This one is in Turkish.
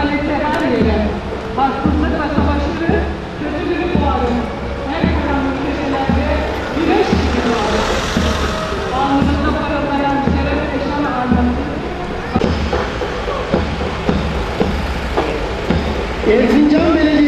adaleti her yere, haksızlık ve savaşları kötülüğü boğarım. Her karanlık gecelerde güneş gibi doğarım. Alnımızda parıldayan şeref eşan arnamız. Erzincan Belediyesi